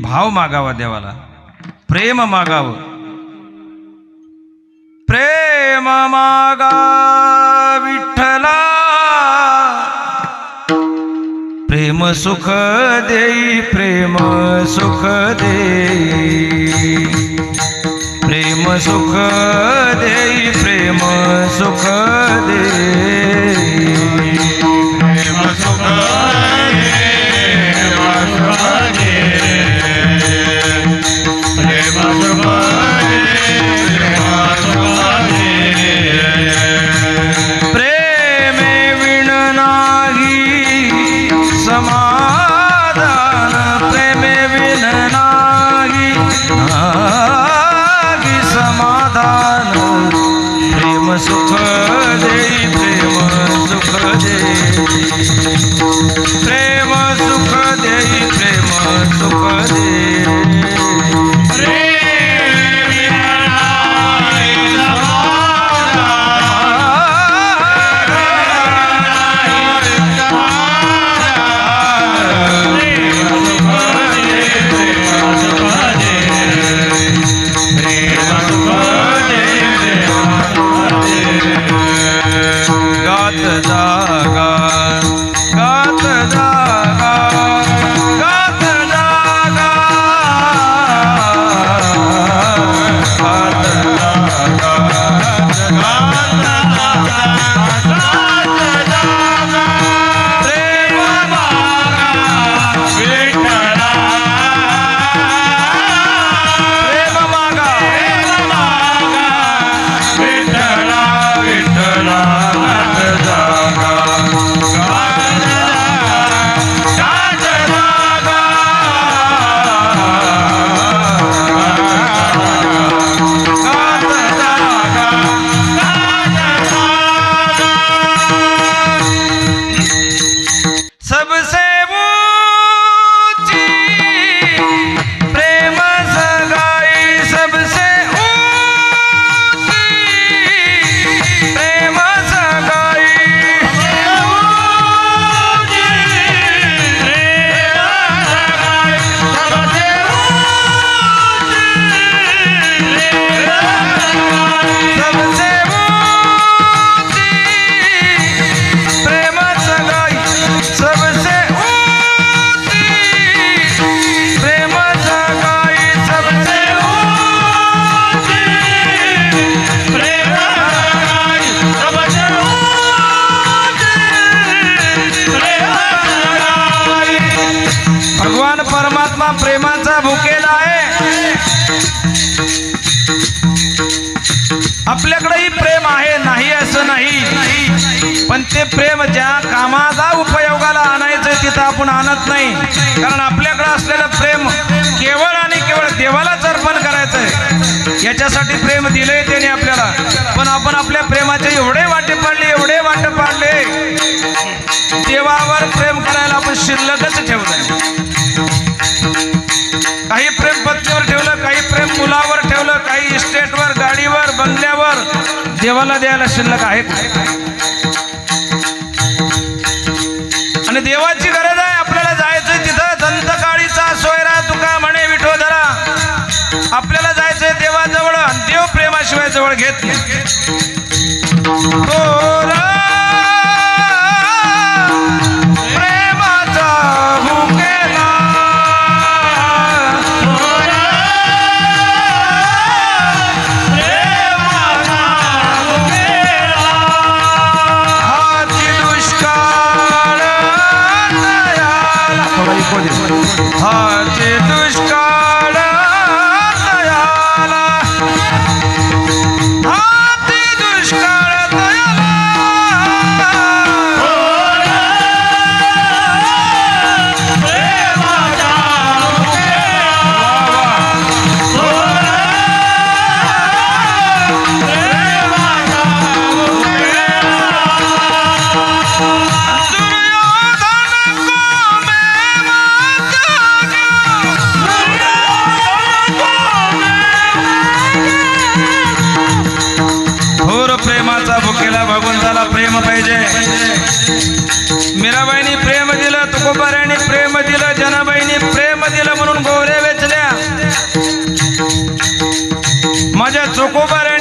भाव मागावा देवाला. प्रेम मागावं. प्रेम मागा विठ्ठला. प्रेम सुख देई प्रेम सुख देई. प्रेम सुख देई प्रेम सुख देई. ज्या कामाचा उपयोगाला आणायचं तिथं आपण आणत नाही. कारण आपल्याकडे असलेलं प्रेम केवळ आणि केवळ देवालाच अर्पण करायचंय. याच्यासाठी प्रेम दिलंय त्याने आपल्याला. पण आपण आपल्या प्रेमाचे एवढे वाटे पाडले एवढे वाटे पाडले. देवावर प्रेम करायला आपण शिल्लकच ठेवलंय. काही प्रेम पत्नीवर ठेवलं काही प्रेम मुलावर ठेवलं काही इस्टेटवर गाडीवर बंगल्यावर देवाला द्यायला शिल्लक आहे का? आणि देवाची गरज आहे आपल्याला जायचं तिथं. संत काळीचा सोयरा तुका म्हणे विठोधरा आपल्याला जायचंय देवाजवळ देव प्रेमाशिवाय जवळ घेत नाही. हो.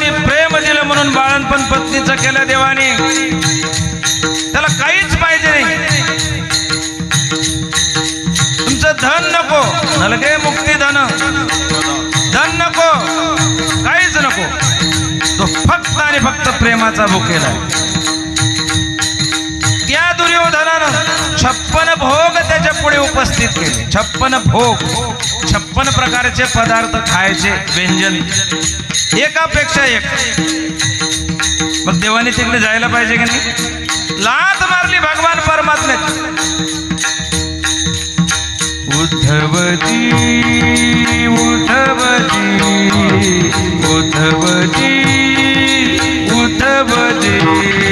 चोकोबाऱ्याने प्रेम दिलं म्हणून बाळणपण पत्नीचं केलं देवाने. त्याला काहीच पाहिजे नाही. तुमचं धन नको. नलगे मुक्ती धन? धन नको. काहीच नको. तो फक्त आणि फक्त प्रेमाचा भुकेला त्या दुर्योधनानं छप्पन भोग त्याच्या पुढे उपस्थित केले. छप्पन भोग छप्पन प्रकारचे पदार्थ खायचे व्यंजन. एकापेक्षा एक. मग देवाने तिकडे जायला पाहिजे की नाही? लात मारली भगवान परमात्मे उद्धवती उद्धवती उद्धवती उद्धवती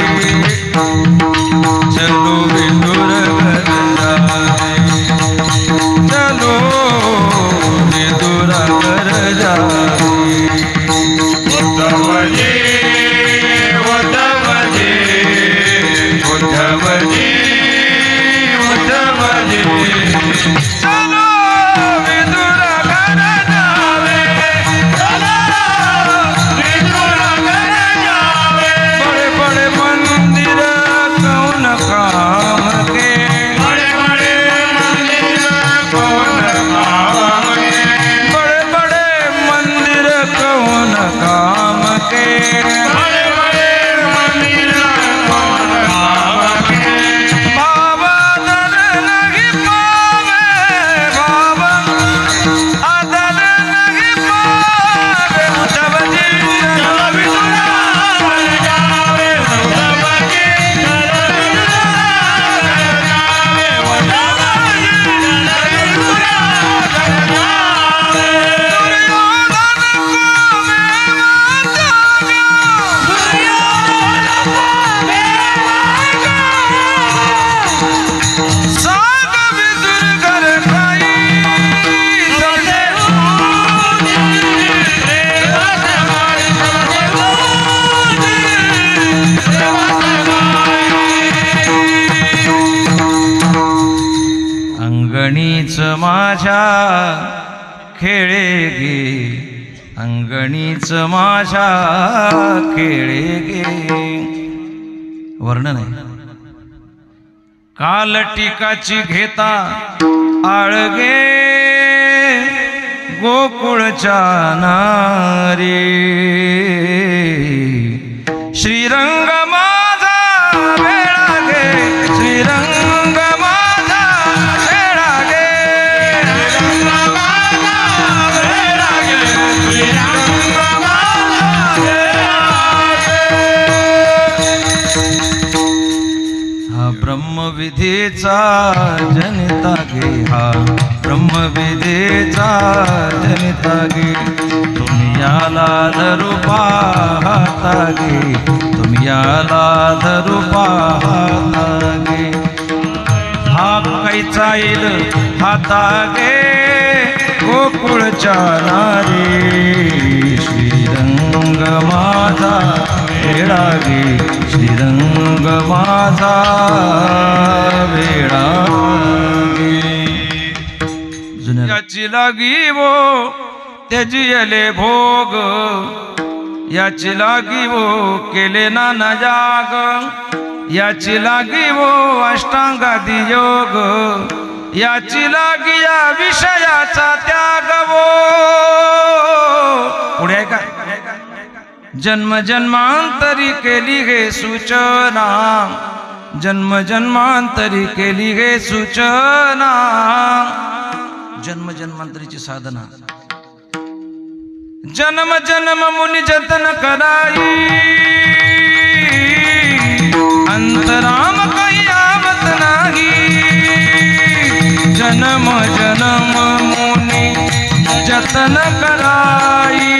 वर्णन आहे. काल टीकाची घेता आळगे गोकुळच्या नारी. श्रीरंग ब्रह्मविधीचा जनिता गे हा. ब्रह्मविधीचा जनिता गे. तुम्ही याला धरू पाहता गे. तुम्ही याला धरू पाहता गे. हा कैचा येईल हाता गे. गोकुळच्या नारे. श्रीरंग माझा. वेळा श्रीरंग माझा वेळा याची लागी वो त्याची येले भोग. याची लागी वो केले ना न जाग. याची लागी वो अष्टांगादी योग. याची लागी या विषयाचा त्याग वो. पुढे आहे का जन्म जन्मांतरी केली हे सूचना. जन्म जन्मांतरी केली हे सूचना. जन्म जन्मांतरीची साधना. जन्म जन्म मुनी जतन कराई. अंतराम काही आवत नाही. जन्म जन्म मुनी जतन कराई.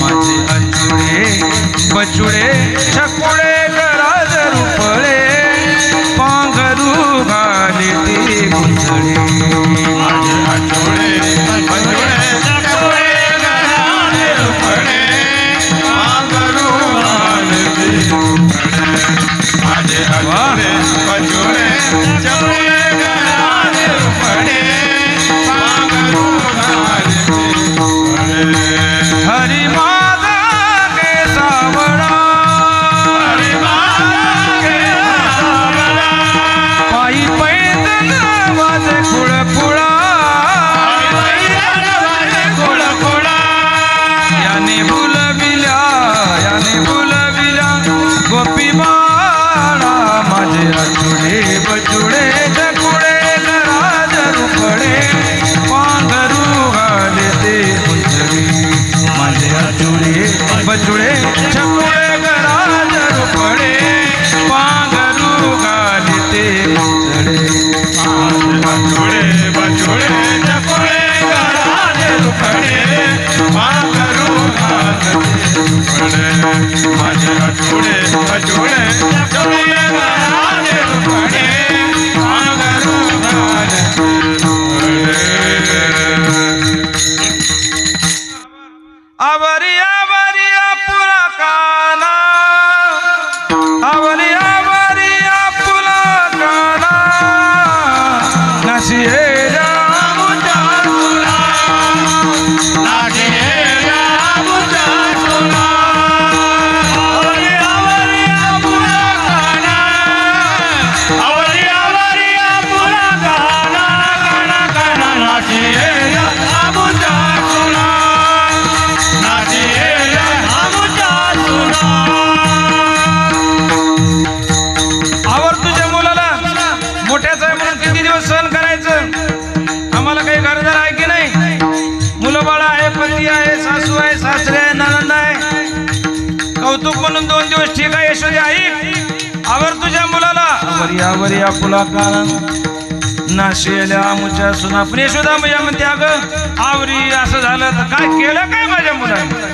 माझे बचुडे यावर या फुला कारण नाशिल्या आमच्या सुना. प्रेशुदा माझ्या म्हणते अगं आवरी असं झालं तर काय केलं काय माझ्या मुलांना?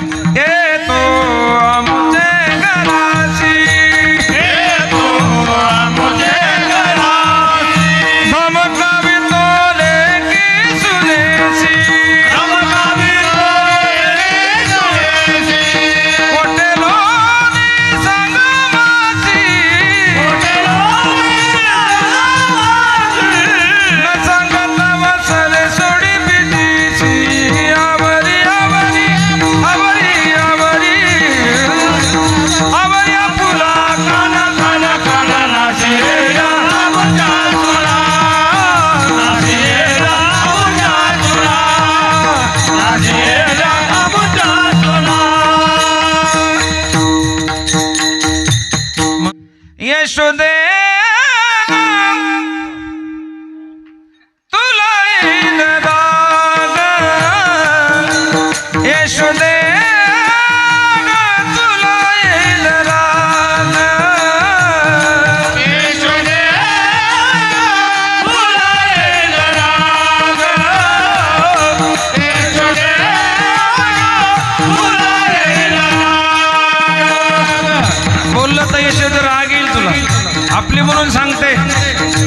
म्हणून सांगते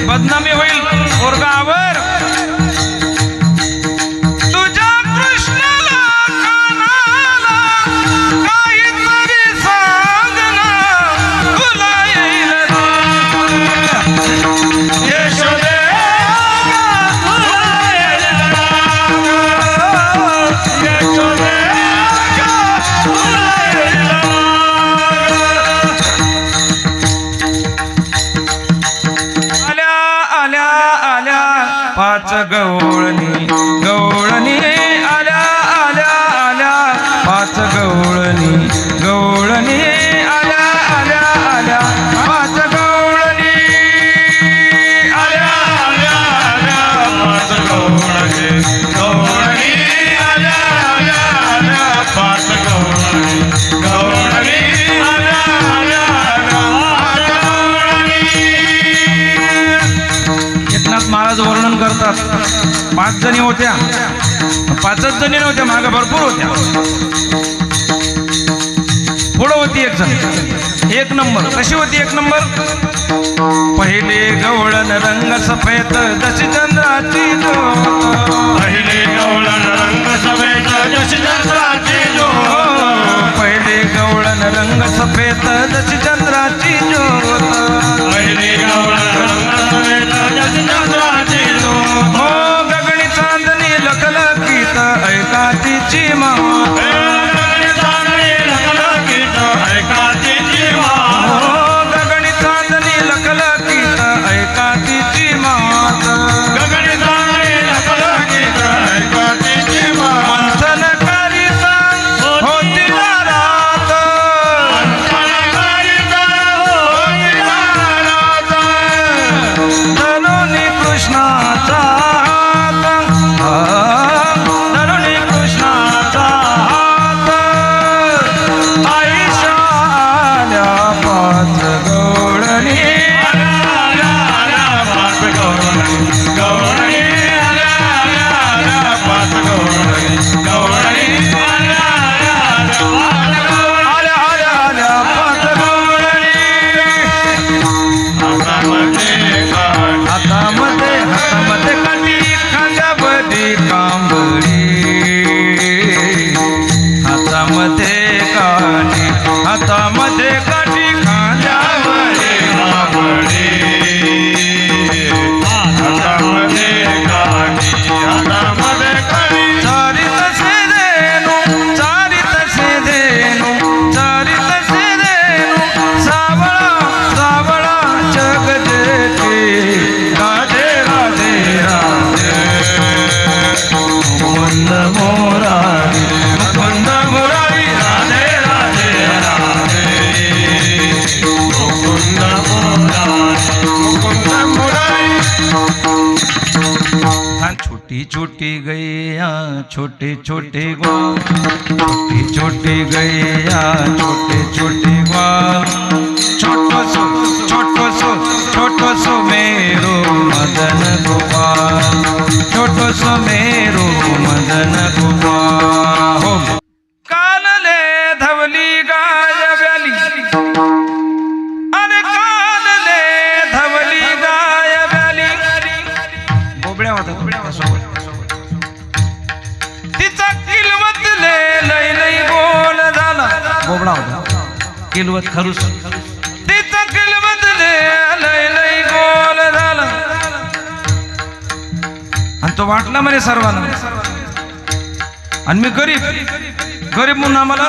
बदनामी होईल पोरगावर जणी होत्या. पाचच जणी नव्हत्या मागे भरपूर होत्या. पुढं होती एक जण. एक नंबर. कशी होती एक नंबर? पहिले गवळण रंग सफेद जशी चंद्राची पहिले गवळण रंग सफेद जशी Bye. छोटे गैया छोटे छोटे ग्वाल छोटे छोटे गैया छोटे छोटे ग्वाल छोटो सो छोटो सो छोटो सो मेरो मदन गोपाल छोटो सो मेरो मदन गोपाल हो कानले धवली गाय व्याली अरे कानले धवली गाय व्याली बोबड्या किलवतले लय लय बोल झाला बोबडा होता. किलवत खरूस. तिचा किलवतले लय लय बोल झाला आणि तो वाटला म्हणे सर्वांना. आणि मी गरीब गरीब म्हणून आम्हाला